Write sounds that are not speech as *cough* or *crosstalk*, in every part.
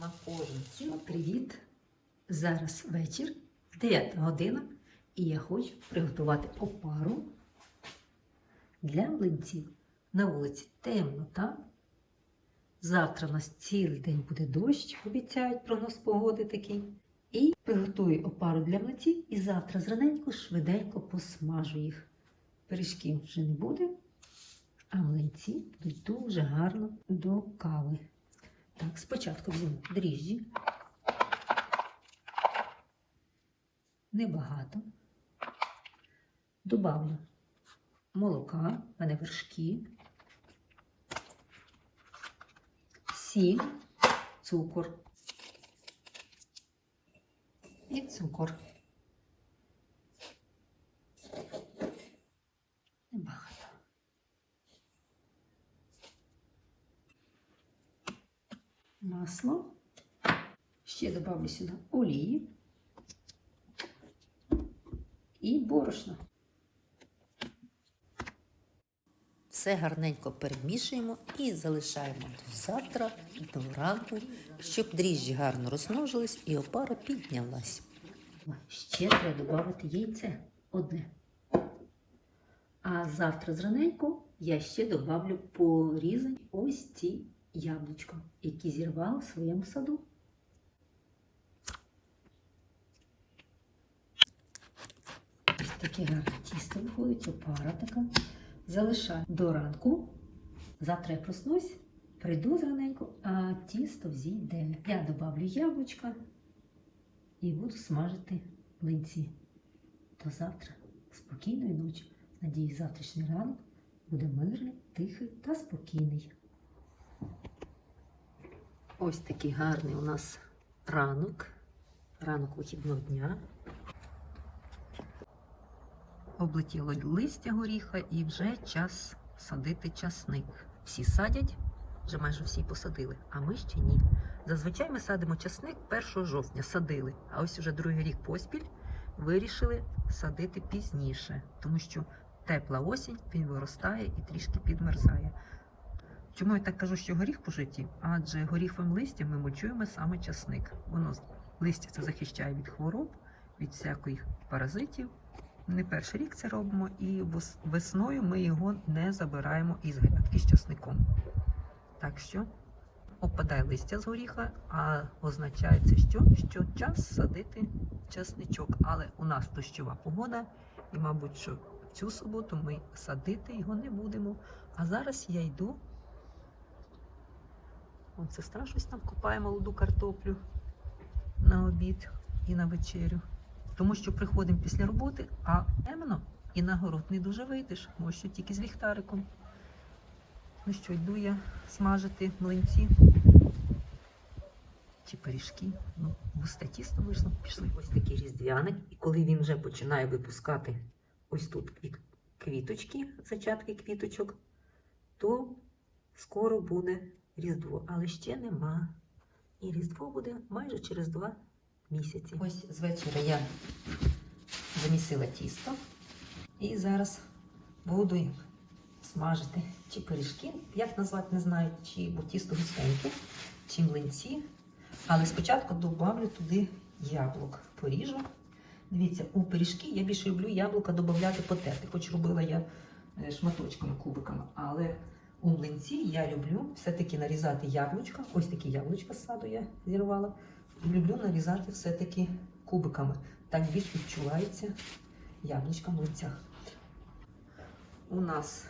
на кожен. Всім привіт! Зараз вечір, 9 година, і я хочу приготувати опару для млинців. На вулиці темно, так? Завтра у нас цілий день буде дощ, обіцяють прогноз погоди такий. І приготую опару для млинців, і завтра зраненько швиденько посмажу їх. Пиріжків вже не буде, а млинці будуть дуже гарно до кави. Так, спочатку візьму дріжджі. Небагато. Добавлю молока, в мене вершки, сіль, цукор і цукор. Небагато. Масло. Ще добавлю сюди олії і борошно. Все гарненько перемішуємо і залишаємо до завтра, до ранку, щоб дріжджі гарно розмножились і опара піднялась. Ще треба додати яйце одне. А завтра зраненько я ще добавлю порізані ось ці яблучка, які зірвала в своєму саду. Ось таке гарне тісто виходить, опара така. Залишаю до ранку. Завтра я проснусь, прийду зраненько, а тісто взійде. Я добавлю яблучка і буду смажити млинці. До завтра. Спокійної ночі. Надіюсь, завтрашній ранок буде мирний, тихий та спокійний. Ось такий гарний у нас ранок, ранок вихідного дня. Облетіло листя горіха і вже час садити часник. Всі садять, вже майже всі посадили, а ми ще ні. Зазвичай ми садимо часник 1 жовтня, садили, а ось уже другий рік поспіль вирішили садити пізніше, тому що тепла осінь, він виростає і трішки підмерзає. Чому я так кажу, що горіх по житті? Адже горіховим листям ми мульчуємо саме часник. Воно листя це захищає від хвороб, від всяких паразитів. Не перший рік це робимо, і весною ми його не забираємо із грядки з часником. Так що опадає листя з горіха, а означає це що? Що час садити часничок. Але у нас дощова погода, і, мабуть, що цю суботу ми садити його не будемо. А зараз я йду. От сестра щось там копає молоду картоплю на обід і на вечерю. Тому що приходимо після роботи, а темно і на город не дуже вийдеш, може що тільки з ліхтариком. Ну що, йду я смажити млинці чи пиріжки. Ну, густе тісто вийшло, пішли. Ось такий різдвяник. І коли він вже починає випускати ось тут квіточки, зачатки квіточок, то скоро буде Різдво. Але ще нема. І Різдво буде майже через два місяці. Ось з вечора я замісила тісто і зараз буду смажити чи пиріжки, як назвати, не знаю, чи бо тісто густеньке, чи млинці. Але спочатку добавлю туди яблук. Поріжу. Дивіться, у пиріжки я більше люблю яблука додати потерти, хоч робила я е, шматочками, кубиками. Але у млинці я люблю все-таки нарізати яблучка. Ось такі яблучка з саду я зірвала. Люблю нарізати все-таки кубиками. Так більш відчувається яблучка в млинцях. У нас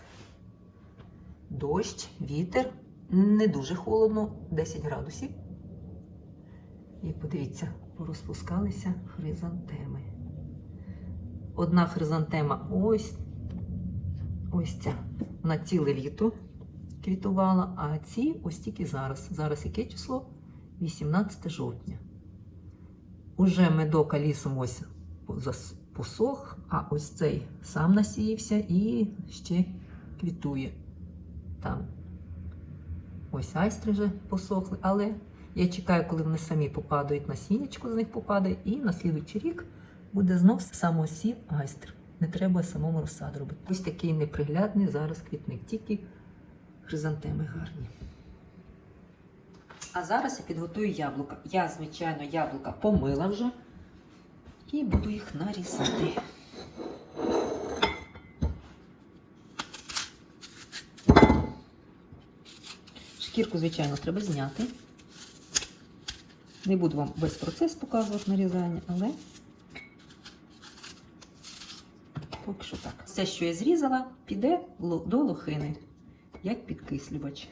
дощ, вітер, не дуже холодно, 10 градусів. І подивіться, порозпускалися хризантеми. Одна хризантема ось ось ця. Вона ціле літо квітувала, а ці ось тільки зараз. Зараз яке число? 18 жовтня. Уже медока лісом ось посох, а ось цей сам насіявся і ще квітує. Там ось айстри вже посохли, але я чекаю, коли вони самі попадають, насіннячко з них попадає, і на слідуючий рік буде знов самосів айстр. Не треба самому розсаду робити. Ось такий неприглядний зараз квітник, тільки хризантеми гарні. А зараз я підготую яблука. Я, звичайно, яблука помила вже і буду їх нарізати. Шкірку, звичайно, треба зняти. Не буду вам весь процес показувати нарізання, але поки що так. Все, що я зрізала, піде до лохини, як підкислювач.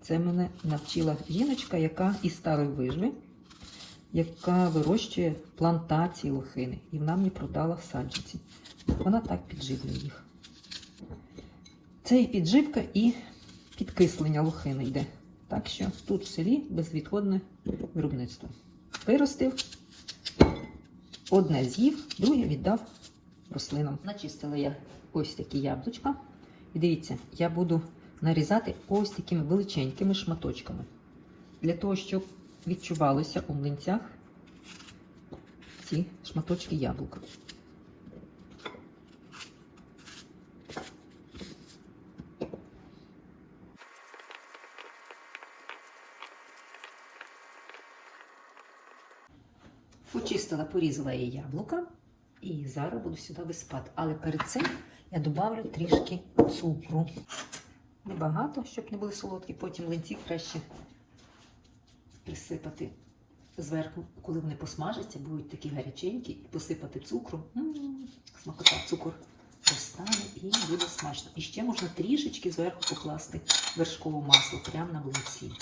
Це мене навчила жіночка, яка із старої вижви, яка вирощує плантації лохини. І вона мені продала в саджанці. Вона так підживлює їх. Це і підживка, і підкислення лохини йде. Так що тут в селі безвідходне виробництво. Виростив, одне з'їв, друге віддав рослинам. Начистила я ось такі яблучка. І дивіться, я буду нарізати ось такими величенькими шматочками. Для того, щоб відчувалося у млинцях ці шматочки яблука. Почистила, порізала я яблука і зараз буду сюди висипати. Але перед цим я додавлю трішки цукру. Небагато, щоб не були солодкі. Потім линці краще присипати зверху, коли вони посмажаться, будуть такі гаряченькі, і посипати цукром. Смакота, цукор розтане і буде смачно. І ще можна трішечки зверху покласти вершкове масло прямо на млинці.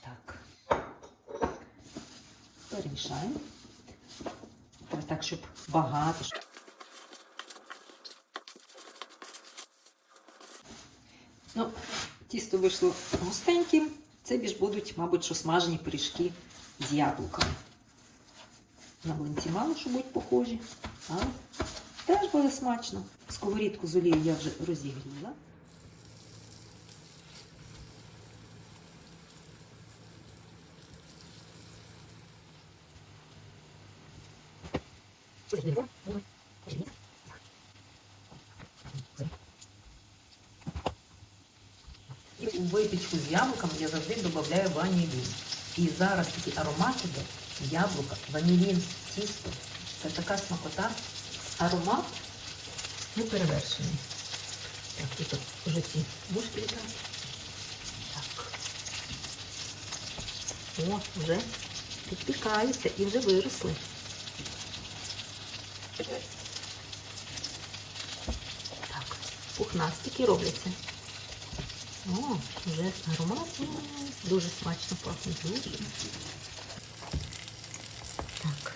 Так. Перемішаємо. Так, щоб багато. Ну, тісто вийшло густеньким. Це більш будуть, мабуть, що смажені пиріжки з яблуками. На млинці мало що будуть похожі, але теж буде смачно. Сковорідку з олією я вже розігріла. І у випічку з яблуками я завжди додаю ванілін. І зараз такий аромат іде яблука, ванілін, тісто. Це така смакота. Аромат не перевершений. Так, тут вже ці бушки літають. Так. О, вже підпікаються і вже виросли. Так, пухнастики робляться. О, вже аромат дуже смачно пахне. Дуже. Так.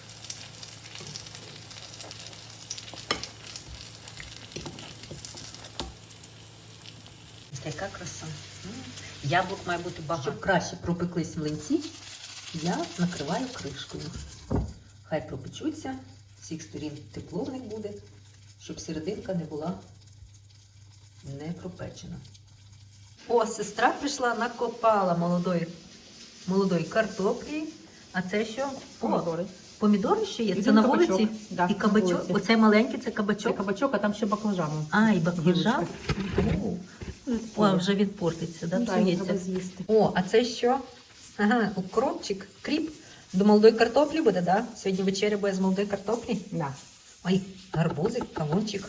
Яка краса. Яблук має бути багато. Щоб краще пропеклись млинці, я накриваю кришкою. Хай пропечуться, з всіх сторін тепло в них буде, щоб серединка не була не пропечена. О, сестра прийшла, накопала молодої, молодої картоплі. А це що? Помідори. О, помідори ще є? І це на кабачок. вулиці? Да, і кабачок. вулиці. Оцей маленький це Це кабачок. кабачок, а там ще баклажан. А, і баклажан. О, вже він портиться, да? Ну, так, треба з'їсти. О, а це що? Ага, укропчик, кріп. До молодої картоплі буде, да? Сьогодні вечеря буде з молодої картоплі. Да. Ой, гарбузик, кавунчик.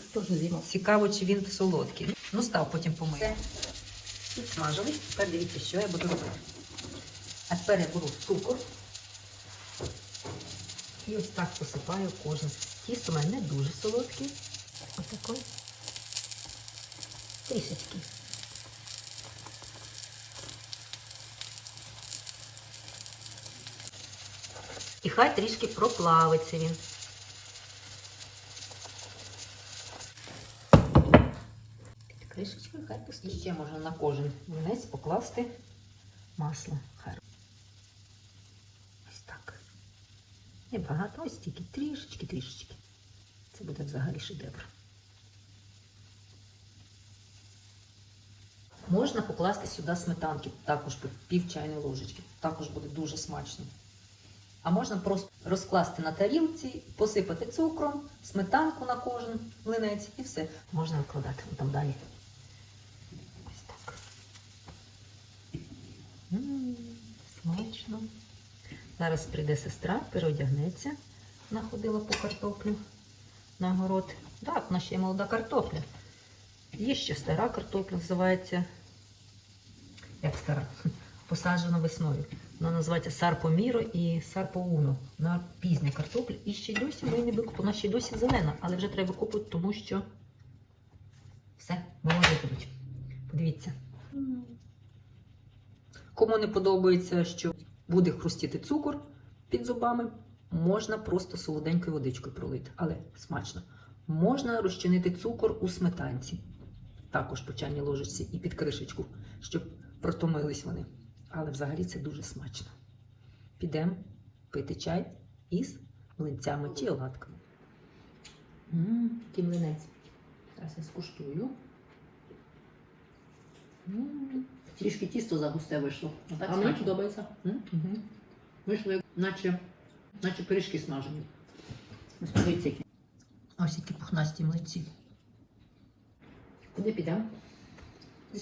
Цікаво, чи він солодкий. Ну, став потім помию. Підсмажились. Тепер дивіться, що я буду робити. А тепер я беру цукор. І ось так посипаю кожен. Тісто в мене не дуже солодке. Отакой. Трішечки. І хай трішки проплавиться він. Під кришечкою хай пустить. І ще можна на кожен млинець покласти масло. Ось так. Небагато, ось тільки трішечки, трішечки. Це буде взагалі шедевр. Можна покласти сюди сметанки, також по пів чайної ложечки. Також буде дуже смачно. А можна просто розкласти на тарілці, посипати цукром, сметанку на кожен млинець і все. Можна викладати там далі. Смачно. Зараз прийде сестра, переодягнеться. Вона ходила по картоплю на город. Так, вона ще є молода картопля. Є ще стара картопля, називається. Як стара? *laughs* Посаджена весною. Вона називається Сарпо Міро і Сарпо Уно. Вона пізня картопля. І ще й досі ми не викупили. Вона ще й досі зелена, але вже треба викупити, тому що все, молоді будуть. Подивіться. Кому не подобається, що буде хрустіти цукор під зубами, можна просто солоденькою водичкою пролити, але смачно. Можна розчинити цукор у сметанці, також по чайній ложечці і під кришечку, щоб протомились вони. Але взагалі це дуже смачно. Підемо пити чай із млинцями чи оладками. Ммм, який млинець. Зараз я скуштую. М, Трішки тісто загусте вийшло. Отак А мені подобається. М? мгм. Вийшло, як наче, наче пиріжки смажені. Ось подивіться, які. Ось які пухнасті млинці. Куди підемо?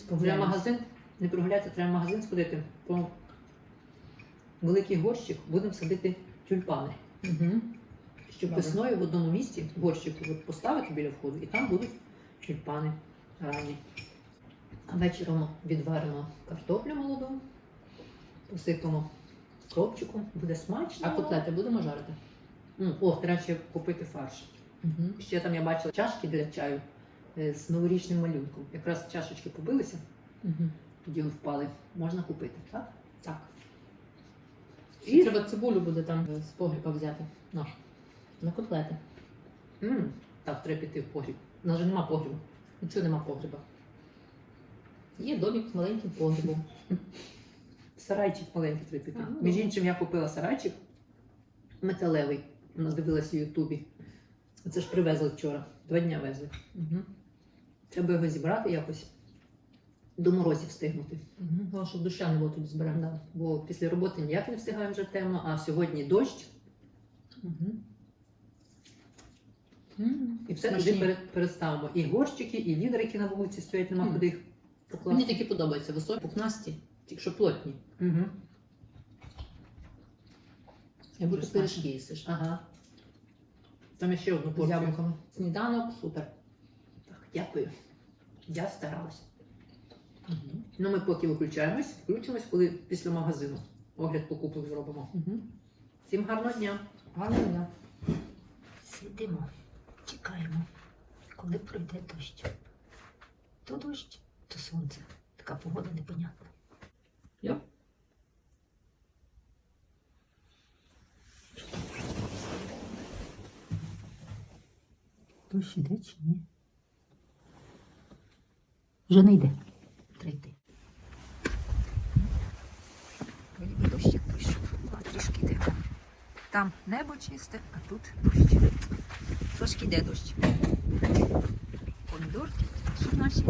Погуляємо. магазин, не прогулятися, треба в магазин сходити. По великий горщик будемо садити тюльпани. Угу. Щоб Добре. весною в одному місці горщик поставити біля входу, і там будуть тюльпани ранні. Вечором відваримо картоплю молоду, посипемо кропчиком, буде смачно. А котлети будемо жарити? М, О, треба ще купити фарш. Угу. Ще там я бачила чашки для чаю е, з новорічним малюнком. Якраз чашечки побилися, Угу. тоді впали. Можна купити, так? Так. І- І треба цибулю буде там з погріба взяти. Наш. На котлети. М, Так, треба піти в погріб. У нас же нема погрібу. Нічого нема погріба. Є домик з маленьким погрібом. Сарайчик маленький треба піти. А, ну, Між іншим, я купила сарайчик металевий. Вона дивилася в Ютубі. Це ж привезли вчора. Два дня везли. Угу. Треба його зібрати якось. До морозів встигнути. Угу. Тому щоб доща не було тут зберемо. Да. Бо після роботи ніяк не встигаємо вже темно, а сьогодні дощ, Угу. і все туди переставимо. І горщики, і відрики на вулиці стоять, нема куди їх Мені покласти. такі подобаються. Високі, пухнасті, тільки що плотні. Угу. Будто Дуже пиріжки їсиш. Ага. Там ще одну З порцію. яблуками. Сніданок, супер. Так, дякую. Я старалась. Угу. Ну, ми поки виключаємось, включимось, коли після магазину. Огляд покупок зробимо. Угу. Всім гарного дня! Гарно, дня. Сидимо, чекаємо, коли пройде дощ. То дощ, то сонце. Така погода непонятна. Я? Дощ іде чи ні? Вже не йде. Треба йти. Вроді дощик прийшов, а трішки йде. Там небо чисте, а тут дощ. Трошки йде дощ. Помідорки наші.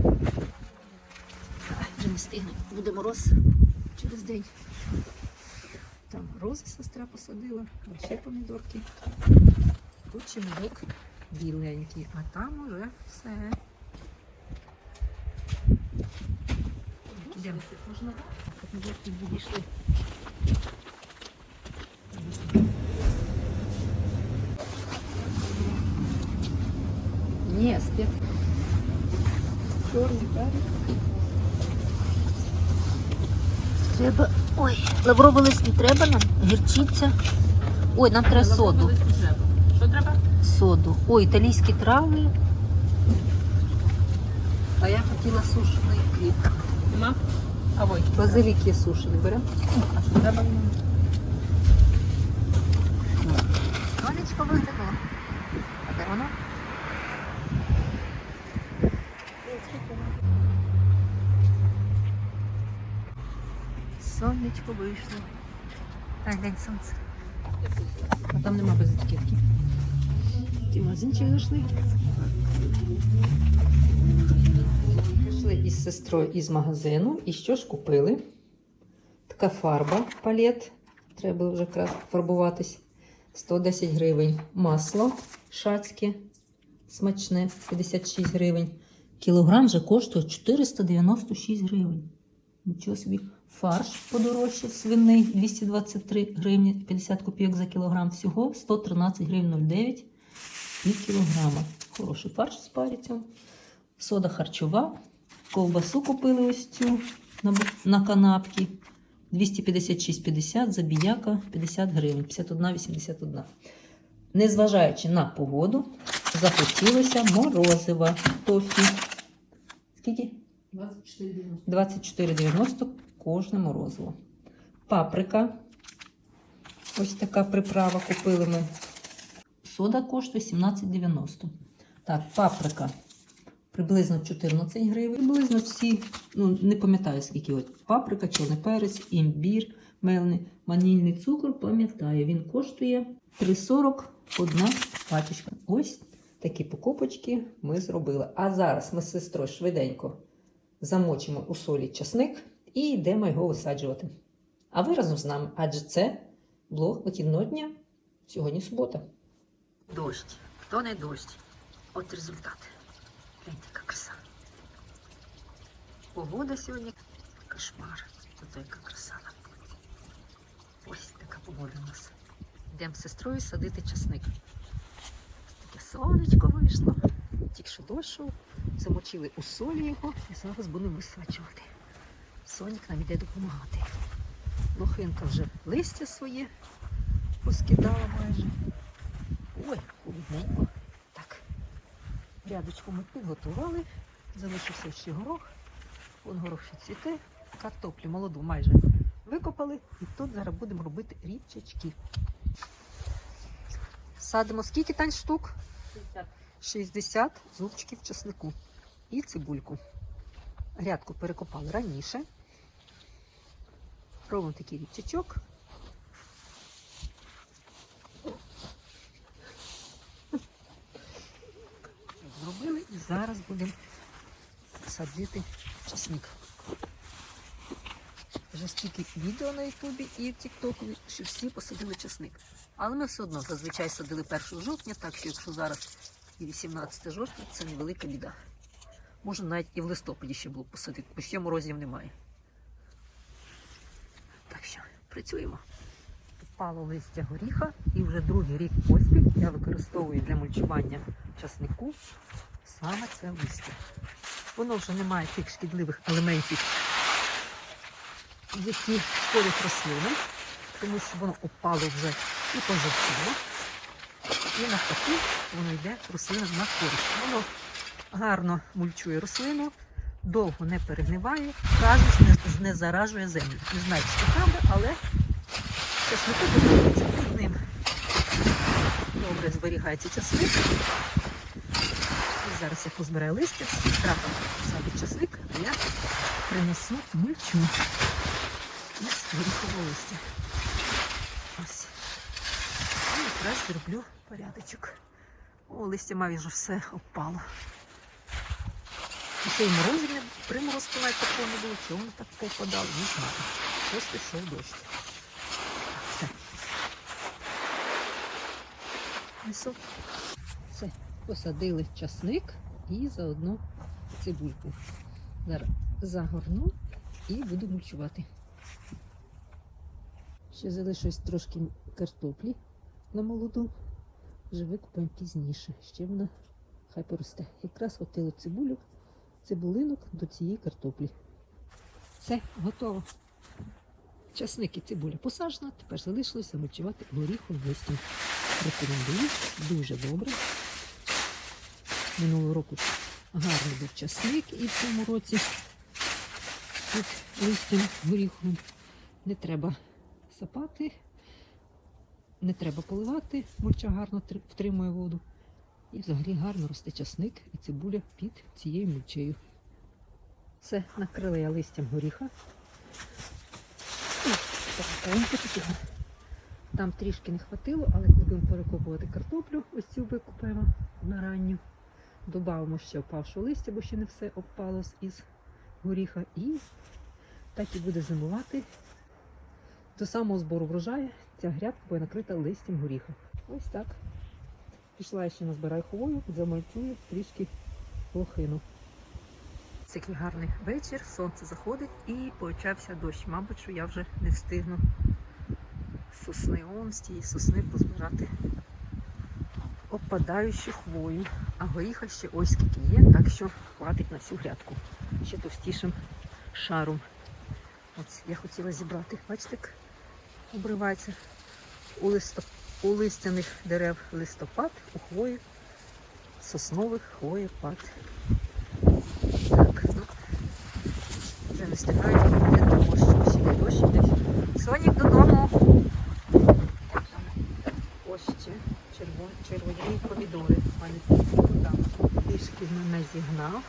Вже не стигнуть. Буде мороз через день. Там рози сестра посадила, ще помідорки. Тут чимирок біленький, а там уже все. Йдемо. Можна помідорки відійшли. Ні, спец. Чорний перець. Треба. Ой, лавровий лист не треба нам, гірчиця. Ой, нам треба соду. Що треба? Соду. Ой, італійські трави. А я хотіла сушений хліб. Нема? А ой. Базилік є сушений. Беремо. А що треба? Сонечко виглянуло. А де воно? Сонечко вийшло. Так, день сонце. А там нема безетківки. Ті магазинчик зайшли. Пішли із сестрою із магазину. І що ж купили? Така фарба палет. Треба вже фарбуватись. 110 гривень. Масло шацьке. Смачне 56 гривень. Кілограм вже коштує 496 гривень. Нічого собі. Фарш подорожчав свиний 223 гривні 50 копійок за кілограм. Всього 113 гривень 09 пів кілограма. Хороший фарш з парицем. Сода харчова. Ковбасу купили ось цю на, на канапки. 256,50, забіяка 50 гривень, 51,81. Незважаючи на погоду, захотілося морозива тофі. Скільки? 24,90. 24,90 кожне морозиво. Паприка. Ось така приправа купили ми. Сода коштує 17,90. Так, паприка приблизно 14 гривень. Приблизно всі, ну не пам'ятаю скільки. От паприка, чорний перець, імбір, мелений, ванільний цукор. Пам'ятаю, він коштує 3,40 одна пачечка. Ось такі покупочки ми зробили. А зараз ми з сестрою швиденько замочимо у солі часник і йдемо його висаджувати. А ви разом з нами, адже це блог вихідного дня. Сьогодні субота. Дощ, то не дощ. От результат. Гляньте, яка краса. Погода сьогодні кошмар. Це яка краса. Ось така погода у нас. Йдемо з сестрою садити часник. Таке сонечко вийшло. Тільки що дощ, замочили у солі його і зараз будемо висаджувати. Сонік нам іде допомагати. Лохинка вже листя своє поскидала майже. Ой, холодненько. Так. Рядочку ми підготували. Залишився ще горох. Вон горох ще цвіте. Картоплю молоду майже викопали. І тут зараз будемо робити річечки. Садимо скільки тань штук? 60 зубчиків чеснику і цибульку. Грядку перекопали раніше. Робимо такий річачок. Зробили і зараз будемо садити чесник. Вже стільки відео на Ютубі і в Тіктоку, що всі посадили чесник. Але ми все одно зазвичай садили 1 жовтня, так що якщо зараз і 18 жовтня це невелика біда. Може навіть і в листопаді ще було посадити, бо ще морозів немає. Так що працюємо. Попало листя горіха і вже другий рік поспіль я використовую для мульчування часнику саме це листя. Воно вже не має тих шкідливих елементів, які входять рослини, тому що воно опало вже і пожовтіло. І навпаки воно йде рослина на користь. Гарно мульчує рослину, довго не перегниває, кажуть, не, не заражує землю. Не знаю, це правда, але часнику подобається під ним. Добре зберігається часник. І зараз я позбираю листя, трапом садить часник, а я принесу мульчу із горіхового листя. Ось. І якраз зроблю порядочок. О, листя майже все опало. Ще й морозів не приморозку навіть такого не було. Чому так попадало? Не знаю. Просто йшов дощ. Все. Посадили часник і заодно цибульку. Зараз загорну і буду мульчувати. Ще залишилось трошки картоплі на молоду. Вже викупаємо пізніше. Ще вона хай поросте. Якраз хватило цибулю, цибулинок до цієї картоплі. Все, готово. Часник і цибуля посаджена, тепер залишилося мульчувати горіхом листям. Рекомендую, дуже добре. Минулого року гарний був часник і в цьому році під листям горіхом не треба сапати, не треба поливати, мульча гарно втримує воду. І взагалі гарно росте часник і цибуля під цією мульчею. Все, накрила я листям горіха. Там трішки не хватило, але будемо перекопувати картоплю, ось цю викопаємо на ранню. Добавимо ще опавшого листя, бо ще не все опало з- із горіха. І так і буде зимувати. До самого збору врожаю ця грядка буде накрита листям горіха. Ось так. Пішла я ще назбираю хвою, замальцюю трішки лохину. Який гарний вечір, сонце заходить і почався дощ. Мабуть, що я вже не встигну сосни он з тієї сосни позбирати опадаючу хвою. А горіха ще ось скільки є, так що хватить на всю грядку. Ще товстішим шаром. Ось я хотіла зібрати, бачите, обривається у, листо... у листяних дерев листопад, у хвої соснових хвоєпад. Так, ну, вже не встигають ходити, тому що всі дощ іде. Сонік додому. Ось ще червоні, помідори. там трішки мене зігнав.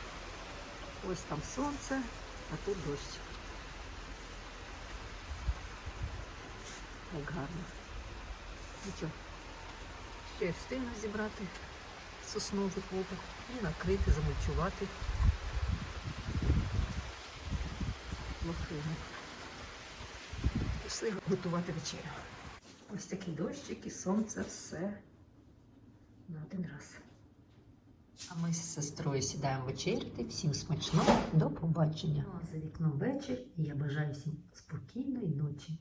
Ось там сонце, а тут дощ. Як гарно. Нічого. Ще встигну зібрати сосновий опик і накрити, замульчувати лохину. Пішли готувати вечерю. Ось такий дощик і сонце все на один раз. А ми з сестрою сідаємо вечеряти. Всім смачного, до побачення. Ну, за вікном вечір і я бажаю всім спокійної ночі.